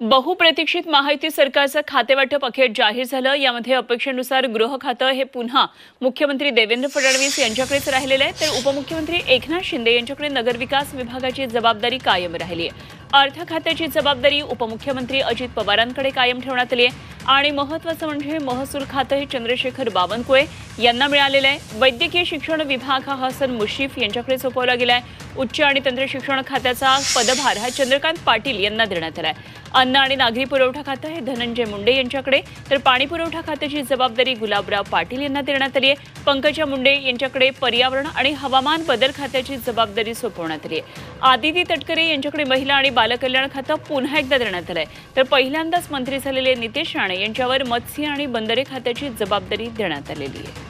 बहुप्रतीक्षित महायुती सरकारचं खातेवाटप अखेर जाहीर झालं. यामध्ये अपेक्षेनुसार गृह खातं हे पुन्हा मुख्यमंत्री देवेंद्र फडणवीस यांच्याकडेच राहिलेलं आहे. तर उपमुख्यमंत्री एकनाथ शिंदे यांच्याकडे नगरविकास विभागाची जबाबदारी कायम राहिली आहे. अर्थ खात्याची जबाबदारी उपमुख्यमंत्री अजित पवारांकडे कायम ठेवण्यात आली आहे. आणि महत्त्वाचं म्हणजे महसूल खातं हे चंद्रशेखर बावनकुळे यांना मिळालेलं आहे. वैद्यकीय शिक्षण विभाग हा हसन मुशीफ यांच्याकडे सोपवला गेला आहे उच्च आणि तंत्र शिक्षण खात्याचा पदभार हा चंद्रकांत पाटील यांना देण्यात आला आहे अन्न आणि नागरी पुरवठा खातं हे धनंजय मुंडे यांच्याकडे. तर पाणी पुरवठा खात्याची जबाबदारी गुलाबराव पाटील यांना देण्यात आली आहे. पंकजा मुंडे यांच्याकडे पर्यावरण आणि हवामान बदल खात्याची जबाबदारी सोपवण्यात आली आहे. आदिती तटकरे यांच्याकडे महिला आणि बालकल्याण खातं पुन्हा एकदा देण्यात आलं आहे तर पहिल्यांदाच मंत्री झालेले नितेश राणे यांच्यावर मत्स्य आणि बंदरे खात्याची जबाबदारी देण्यात आलेली आहे.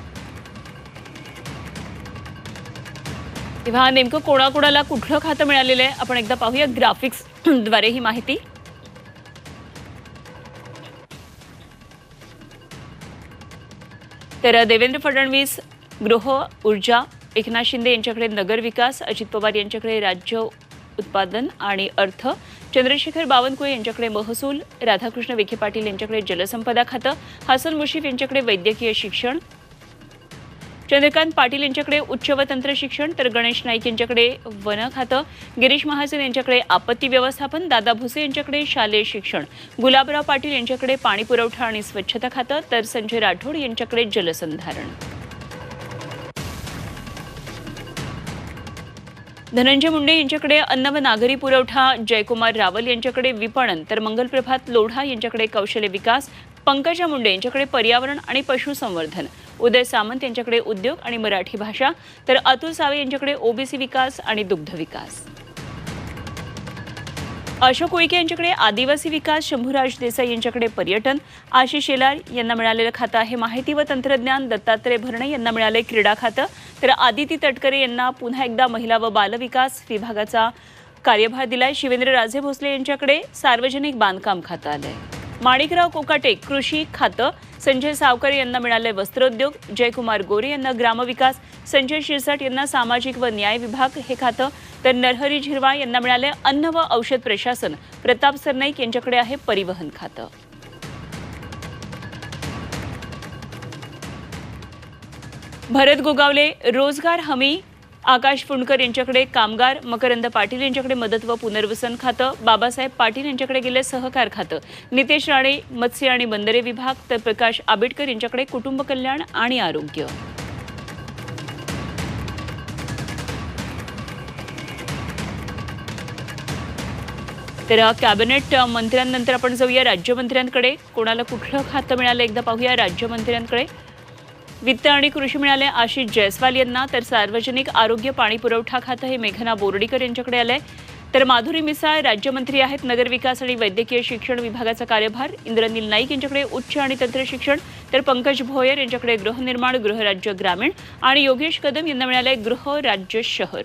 तेव्हा नेमकं कोणाकोणाला कुठलं खातं मिळालेलं आहे? आपण एकदा पाहूया ग्राफिक्सद्वारे ही माहिती. तर देवेंद्र फडणवीस गृह ऊर्जा एकनाथ शिंदे यांच्याकडे नगर विकास अजित पवार यांच्याकडे राज्य उत्पादन आणि अर्थ. चंद्रशेखर बावनकुळे यांच्याकडे महसूल राधाकृष्ण विखे पाटील यांच्याकडे जलसंपदा खातं हसन मुशीफ यांच्याकडे वैद्यकीय शिक्षण. चंद्रकांत पाटील यांच्याकडे उच्च व तंत्र शिक्षण तर गणेश नाईक यांच्याकडे वन खातं. गिरीश महाजन यांच्याकडे आपत्ती व्यवस्थापन दादा भुसे यांच्याकडे शालेय शिक्षण. गुलाबराव पाटील यांच्याकडे पाणी पुरवठा आणि स्वच्छता खातं तर संजय राठोड यांच्याकडे जलसंधारण. धनंजय मुंडे यांच्याकडे अन्न व नागरी पुरवठा जयकुमार रावल यांच्याकडे विपणन तर मंगलप्रभात लोढा यांच्याकडे कौशल्य विकास पंकजा मुंडे यांच्याकडे पर्यावरण आणि पशुसंवर्धन उदय सामंत यांच्याकडे उद्योग आणि मराठी भाषा तर अतुल सावे यांच्याकडे ओबीसी विकास आणि दुग्ध विकास. अशोक उईके यांच्याकडे आदिवासी विकास शंभूराज देसाई यांच्याकडे पर्यटन आशिष शेलार यांना मिळालेलं खातं आहे माहिती व तंत्रज्ञान दत्तात्रय भरणे यांना मिळाले क्रीडा खातं. तर आदिती तटकरे यांना पुन्हा एकदा महिला व बालविकास विभागाचा कार्यभार दिलाय. शिवेंद्र राजे भोसले यांच्याकडे सार्वजनिक बांधकाम खातं आलंय. माणिकराव कोकाटे कृषी खातं. संजय सावकर यांना मिळाले वस्त्रोद्योग. जयकुमार गोरे यांना ग्रामविकास. संजय शिरसाट यांना सामाजिक व न्याय विभाग हे खातं. तर नरहरी झिरवा यांना मिळाले अन्न व औषध प्रशासन. प्रताप सरनाईक यांच्याकडे आहे परिवहन खातं. भरत गोगावले रोजगार हमी. आकाश फुंडकर यांच्याकडे कामगार मकरंद पाटील यांच्याकडे मदत व पुनर्वसन खातं. बाबासाहेब पाटील यांच्याकडे गेले सहकार खातं. नितेश राणे मत्स्य आणि बंदरे विभाग तर प्रकाश आंबेडकर यांच्याकडे कुटुंब कल्याण आणि आरोग्य. तर कॅबिनेट मंत्र्यांनंतर आपण जाऊया राज्यमंत्र्यांकडे. कोणाला कुठलं खातं मिळालं एकदा पाहूया राज्यमंत्र्यांकडे. वित्त आणि कृषी मिळाले आशिष जयस्वाल यांना तर सार्वजनिक आरोग्य पाणी पुरवठा खातं हे मेघना बोर्डीकर यांच्याकडे आलंय. तर माधुरी मिसाळ राज्यमंत्री आहेत नगरविकास आणि वैद्यकीय शिक्षण विभागाचा कार्यभार. इंद्रनील नाईक यांच्याकडे उच्च आणि तंत्र शिक्षण. तर पंकज भोयर यांच्याकडे गृहनिर्माण गृहराज्य ग्रामीण. आणि योगेश कदम यांना मिळाले गृह राज्य शहर.